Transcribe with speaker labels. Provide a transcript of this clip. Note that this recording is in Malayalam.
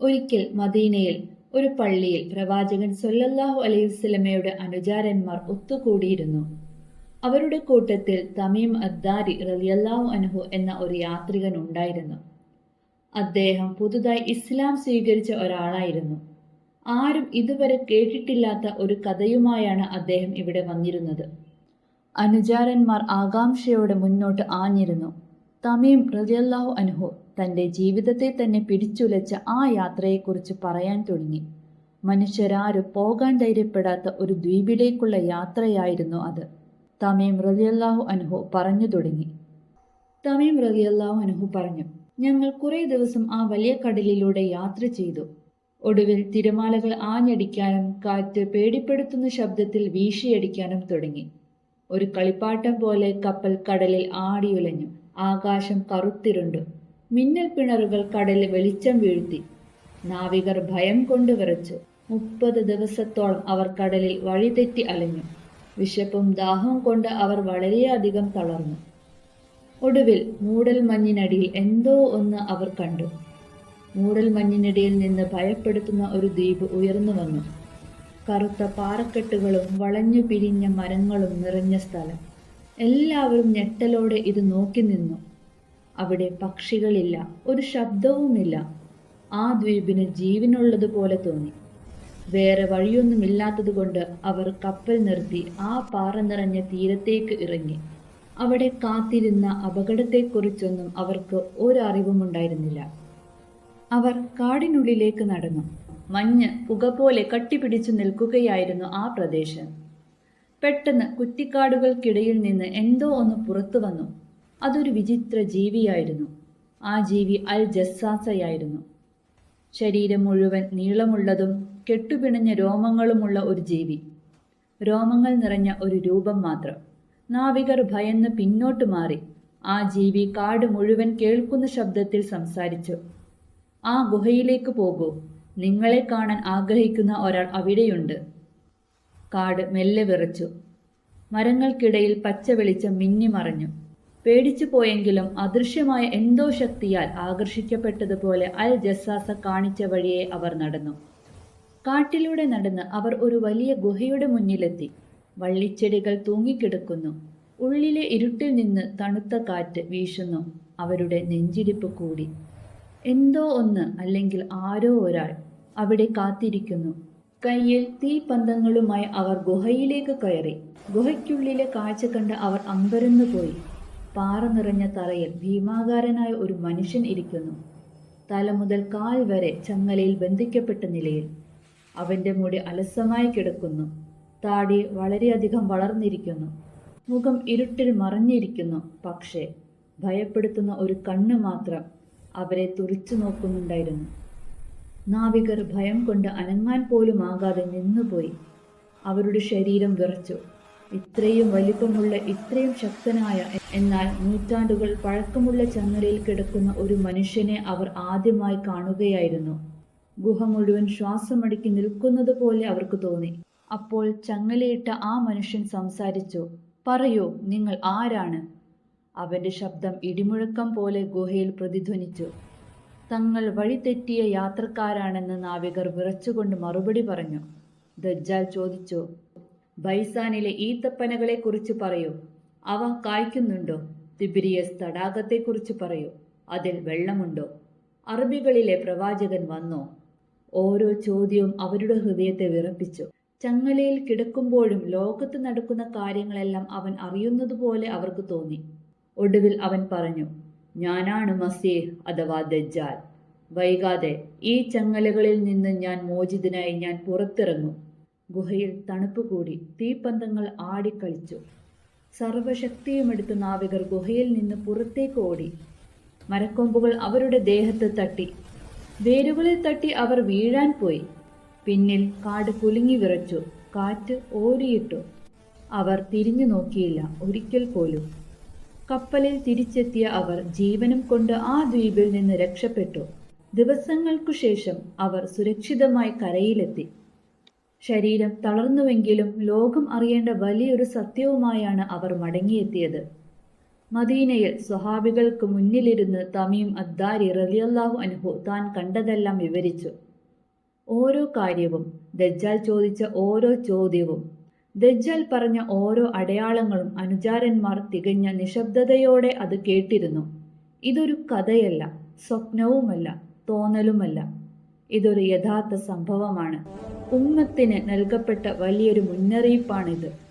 Speaker 1: ഒരിക്കൽ മദീനയിൽ ഒരു പള്ളിയിൽ പ്രവാചകൻ സൊല്ലല്ലാഹു അലൈഹി വസല്ലമയുടെ അനുചാരന്മാർ ഒത്തുകൂടിയിരുന്നു. അവരുടെ കൂട്ടത്തിൽ തമീം അദ്ദാരി റലിയല്ലാഹു അനുഹു എന്ന ഒരു യാത്രികൻ ഉണ്ടായിരുന്നു. അദ്ദേഹം പുതുതായി ഇസ്ലാം സ്വീകരിച്ച ഒരാളായിരുന്നു. ആരും ഇതുവരെ കേട്ടിട്ടില്ലാത്ത ഒരു കഥയുമായാണ് അദ്ദേഹം ഇവിടെ വന്നിരുന്നത്. അനുചാരന്മാർ ആകാംക്ഷയോടെ മുന്നോട്ട് ആഞ്ഞിരുന്നു. തമീം റലിയല്ലാഹു അൻഹു തന്റെ ജീവിതത്തെ തന്നെ പിടിച്ചുലച്ച ആ യാത്രയെക്കുറിച്ച് പറയാൻ തുടങ്ങി. മനുഷ്യരാരും പോകാൻ ധൈര്യപ്പെടാത്ത ഒരു ദ്വീപിലേക്കുള്ള യാത്രയായിരുന്നു അത്. തമീം റലിയല്ലാഹു അനുഹു പറഞ്ഞു തുടങ്ങി. തമീം റലിയല്ലാഹു അനുഹു പറഞ്ഞു ഞങ്ങൾ കുറേ ദിവസം ആ വലിയ കടലിലൂടെ യാത്ര ചെയ്തു. ഒടുവിൽ തിരമാലകൾ ആഞ്ഞടിക്കാനും കാറ്റ് പേടിപ്പെടുത്തുന്ന ശബ്ദത്തിൽ വീശിയടിക്കാനും തുടങ്ങി. ഒരു കളിപ്പാട്ടം പോലെ കപ്പൽ കടലിൽ ആടിയുലഞ്ഞു. ആകാശം കറുത്തിരുണ്ടു. മിന്നൽ പിണറുകൾ കടലിൽ വെളിച്ചം വീഴ്ത്തി. നാവികർ ഭയം കൊണ്ട് വിറച്ചു. മുപ്പത് ദിവസത്തോളം അവർ കടലിൽ വഴിതെറ്റി അലഞ്ഞു. വിശപ്പും ദാഹവും കൊണ്ട് അവർ വളരെയധികം തളർന്നു. ഒടുവിൽ മൂടൽ മഞ്ഞിനടിയിൽ എന്തോ ഒന്ന് അവർ കണ്ടു. മൂടൽ മഞ്ഞിനടിയിൽ നിന്ന് ഭയപ്പെടുത്തുന്ന ഒരു ദ്വീപ് ഉയർന്നു വന്നു. കറുത്ത പാറക്കെട്ടുകളും വളഞ്ഞു പിരിഞ്ഞ മരങ്ങളും നിറഞ്ഞ സ്ഥലം. എല്ലാവരും ഞെട്ടലോടെ ഇത് നോക്കി നിന്നു. അവിടെ പക്ഷികളില്ല ഒരു ശബ്ദവുമില്ല. ആ ദ്വീപിന് ജീവനുള്ളതുപോലെ തോന്നി. വേറെ വഴിയൊന്നുമില്ലാത്തതുകൊണ്ട് അവർ കപ്പൽ നിർത്തി ആ പാറ നിറഞ്ഞ തീരത്തേക്ക് ഇറങ്ങി. അവിടെ കാത്തിരുന്ന അപകടത്തെക്കുറിച്ചൊന്നും അവർക്ക് ഒരറിവുമുണ്ടായിരുന്നില്ല. അവർ കാടിനുള്ളിലേക്ക് നടന്നു. മഞ്ഞ് പുക പോലെ കട്ടിപിടിച്ചു നിൽക്കുകയായിരുന്നു ആ പ്രദേശം. പെട്ടെന്ന് കുറ്റിക്കാടുകൾക്കിടയിൽ നിന്ന് എന്തോ ഒന്ന് പുറത്തു വന്നു. അതൊരു വിചിത്ര ജീവിയായിരുന്നു. ആ ജീവി അൽ ജസ്സാസയായിരുന്നു. ശരീരം മുഴുവൻ നീളമുള്ളതും കെട്ടുപിണഞ്ഞ രോമങ്ങളുമുള്ള ഒരു ജീവി. രോമങ്ങൾ നിറഞ്ഞ ഒരു രൂപം മാത്രം. നാവികർ ഭയന്ന് പിന്നോട്ട് മാറി. ആ ജീവി കാട് മുഴുവൻ കേൾക്കുന്ന ശബ്ദത്തിൽ സംസാരിച്ചു. ആ ഗുഹയിലേക്ക് പോകൂ. നിങ്ങളെ കാണാൻ ആഗ്രഹിക്കുന്ന ഒരാൾ അവിടെയുണ്ട്. കാട് മെല്ലെ വിറച്ചു. മരങ്ങൾക്കിടയിൽ പച്ച വെളിച്ചം മിന്നിമറഞ്ഞു. പേടിച്ചു പോയെങ്കിലും അദൃശ്യമായ എന്തോ ശക്തിയാൽ ആകർഷിക്കപ്പെട്ടതുപോലെ അൽ ജസാസ കാണിച്ച വഴിയെ അവർ നടന്നു. കാട്ടിലൂടെ നടന്ന് അവർ ഒരു വലിയ ഗുഹയുടെ മുന്നിലെത്തി. വള്ളിച്ചെടികൾ തൂങ്ങിക്കിടക്കുന്നു. ഉള്ളിലെ ഇരുട്ടിൽ നിന്ന് തണുത്ത കാറ്റ് വീശുന്നു. അവരുടെ നെഞ്ചിരിപ്പ് കൂടി. എന്തോ ഒന്ന് അല്ലെങ്കിൽ ആരോ ഒരാൾ അവിടെ കാത്തിരിക്കുന്നു. കയ്യിൽ തീപന്തങ്ങളുമായി അവർ ഗുഹയിലേക്ക് കയറി. ഗുഹയ്ക്കുള്ളിലെ കാഴ്ച കണ്ട് അവർ അമ്പരന്നു പോയി പാറ നിറഞ്ഞ തറയിൽ ഭീമാകാരനായ ഒരു മനുഷ്യൻ ഇരിക്കുന്നു. തല മുതൽ കാൽ വരെ ചങ്ങലയിൽ ബന്ധിക്കപ്പെട്ട നിലയിൽ അവന്റെ മുടി അലസമായി കിടക്കുന്നു. താടി വളരെയധികം വളർന്നിരിക്കുന്നു. മുഖം ഇരുട്ടിൽ മറഞ്ഞിരിക്കുന്നു. പക്ഷേ ഭയപ്പെടുത്തുന്ന ഒരു കണ്ണ് മാത്രം അവരെ തുറിച്ചു നോക്കുന്നുണ്ടായിരുന്നു. നാവികർ ഭയം കൊണ്ട് അനങ്ങാൻ പോലും ആകാതെ നിന്നുപോയി. അവരുടെ ശരീരം വിറച്ചു. ഇത്രയും വലിപ്പമുള്ള ഇത്രയും ശക്തനായ എന്നാൽ നൂറ്റാണ്ടുകൾ പഴക്കമുള്ള ചങ്ങലയിൽ കിടക്കുന്ന ഒരു മനുഷ്യനെ അവർ ആദ്യമായി കാണുകയായിരുന്നു. ഗുഹ മുഴുവൻ ശ്വാസമടക്കി നിൽക്കുന്നത് പോലെ അവർക്ക് തോന്നി. അപ്പോൾ ചങ്ങലയിട്ട ആ മനുഷ്യൻ സംസാരിച്ചു പറയൂ നിങ്ങൾ ആരാണ്? അവന്റെ ശബ്ദം ഇടിമുഴക്കം പോലെ ഗുഹയിൽ പ്രതിധ്വനിച്ചു. തങ്ങൾ വഴിതെറ്റിയ യാത്രക്കാരാണെന്ന് നാവികർ വിറച്ചുകൊണ്ട് മറുപടി പറഞ്ഞു ദജ്ജാൽ ചോദിച്ചു. ബൈസാനിലെ ഈത്തപ്പനകളെ കുറിച്ച് പറയൂ. അവ കായ്ക്കുന്നുണ്ടോ? തിബിരിയസ് തടാകത്തെക്കുറിച്ച് പറയൂ. അതിൽ വെള്ളമുണ്ടോ? അറബികളിലെ പ്രവാചകൻ വന്നോ? ഓരോ ചോദ്യവും അവരുടെ ഹൃദയത്തെ വിറപ്പിച്ചു. ചങ്ങലയിൽ കിടക്കുമ്പോഴും ലോകത്ത് നടക്കുന്ന കാര്യങ്ങളെല്ലാം അവൻ അറിയുന്നതുപോലെ അവർക്ക് തോന്നി. ഒടുവിൽ അവൻ പറഞ്ഞു ഞാനാണ് മസീഹ് അഥവാ ദജ്ജാൽ. വൈകാതെ ഈ ചങ്ങലകളിൽ നിന്ന് ഞാൻ മോചിതനായി ഞാൻ പുറത്തിറങ്ങും. ഗുഹയിൽ തണുപ്പ് കൂടി തീപ്പന്തങ്ങൾ ആടിക്കളിച്ചു സർവശക്തിയുമെടുത്ത് നാവികർ ഗുഹയിൽ നിന്ന് പുറത്തേക്ക് ഓടി. മരക്കൊമ്പുകൾ അവരുടെ ദേഹത്ത് തട്ടി. വേരുകളിൽ തട്ടി അവർ വീഴാൻ പോയി. പിന്നിൽ കാട് കുലുങ്ങി വിറച്ചു. കാറ്റ് ഓരിയിട്ടു. അവർ തിരിഞ്ഞു നോക്കിയില്ല ഒരിക്കൽ പോലും. കപ്പലിൽ തിരിച്ചെത്തിയ അവർ ജീവനും കൊണ്ട് ആ ദ്വീപിൽ നിന്ന് രക്ഷപ്പെട്ടു. ദിവസങ്ങൾക്കു ശേഷം അവർ സുരക്ഷിതമായി കരയിലെത്തി. ശരീരം തളർന്നുവെങ്കിലും ലോകം അറിയേണ്ട വലിയൊരു സത്യവുമായാണ് അവർ മടങ്ങിയെത്തിയത്. മദീനയിൽ സ്വഹാബികൾക്ക് മുന്നിലിരുന്ന് തമീം അദ്ദാരി റലിയല്ലാഹു അൻഹു താൻ കണ്ടതെല്ലാം വിവരിച്ചു. ഓരോ കാര്യവും ദജ്ജാൽ ചോദിച്ച ഓരോ ചോദ്യവും ദജ്ജാൽ പറഞ്ഞ ഓരോ അടയാളങ്ങളും അനുചാരന്മാർ തികഞ്ഞ നിശബ്ദതയോടെ അത് കേട്ടിരുന്നു. ഇതൊരു കഥയല്ല സ്വപ്നവുമല്ല തോന്നലുമല്ല. ഇതൊരു യഥാർത്ഥ സംഭവമാണ്. ഉമ്മത്തിന് നൽകപ്പെട്ട വലിയൊരു മുന്നറിയിപ്പാണിത്.